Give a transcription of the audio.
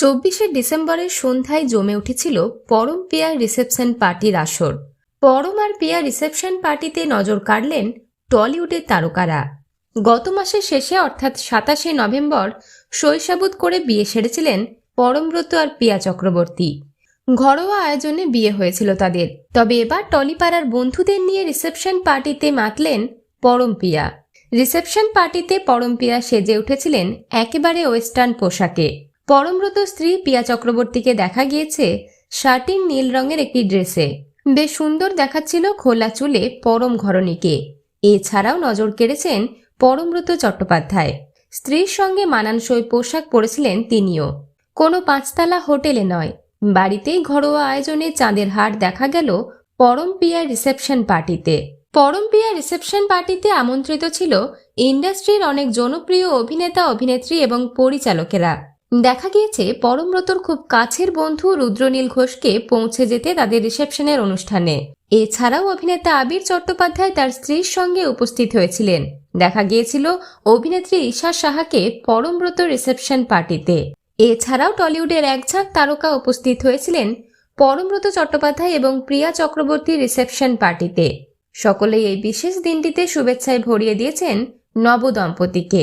চব্বিশে ডিসেম্বরের সন্ধ্যায় জমে উঠেছিল পরম পিয়ার রিসেপশন পার্টির আসর। পরম আর পিয়া রিসেপশন পার্টিতে নজর কাড়লেন টলিউডের তারকারা। গত মাসের শেষে, অর্থাৎ সাতাশে নভেম্বর শৈশাবুত করে বিয়ে সেরেছিলেন পরমব্রত আর পিয়া চক্রবর্তী। ঘরোয়া আয়োজনে বিয়ে হয়েছিল তাদের। তবে এবার টলিপাড়ার বন্ধুদের নিয়ে রিসেপশন পার্টিতে মাতলেন পরম পিয়া রিসেপশন পার্টিতে পরম পিয়া সেজে উঠেছিলেন একেবারে ওয়েস্টার্ন পোশাকে। পরমব্রত স্ত্রী পিয়া চক্রবর্তীকে দেখা গিয়েছে শার্টিন নীল রঙের একটি ড্রেসে। বেশ সুন্দর দেখাচ্ছিল খোলা চুলে পরম ঘরণীকে। এছাড়াও নজর কেড়েছেন পরমব্রত চট্টোপাধ্যায়। স্ত্রীর সঙ্গে মানানসই পোশাক পরেছিলেন তিনিও। কোনো পাঁচতলা হোটেলে নয়। বাড়িতেই ঘরোয়া আয়োজনে চাঁদের হাট দেখা গেল পরম পিয়ার রিসেপশন পার্টিতে। পরম পিয়ার রিসেপশন পার্টিতে আমন্ত্রিত ছিল ইন্ডাস্ট্রির অনেক জনপ্রিয় অভিনেতা, অভিনেত্রী এবং পরিচালকেরা। দেখা গিয়েছে, পরমব্রতর খুব কাছের বন্ধু রুদ্রনীল ঘোষকে পৌঁছে যেতে তাদের রিসেপশনের অনুষ্ঠানে। এছাড়াও অভিনেতা আবির চট্টোপাধ্যায় তার স্ত্রীর সঙ্গে উপস্থিত হয়েছিলেন। দেখা গিয়েছিল অভিনেত্রী ঈশা সাহাকে পরমব্রত রিসেপশন পার্টিতে। এছাড়াও টলিউডের একঝাঁক তারকা উপস্থিত হয়েছিলেন পরমব্রত চট্টোপাধ্যায় এবং প্রিয়া চক্রবর্তী রিসেপশন পার্টিতে। সকলেই এই বিশেষ দিনটিতে শুভেচ্ছায় ভরিয়ে দিয়েছেন নবদম্পতিকে।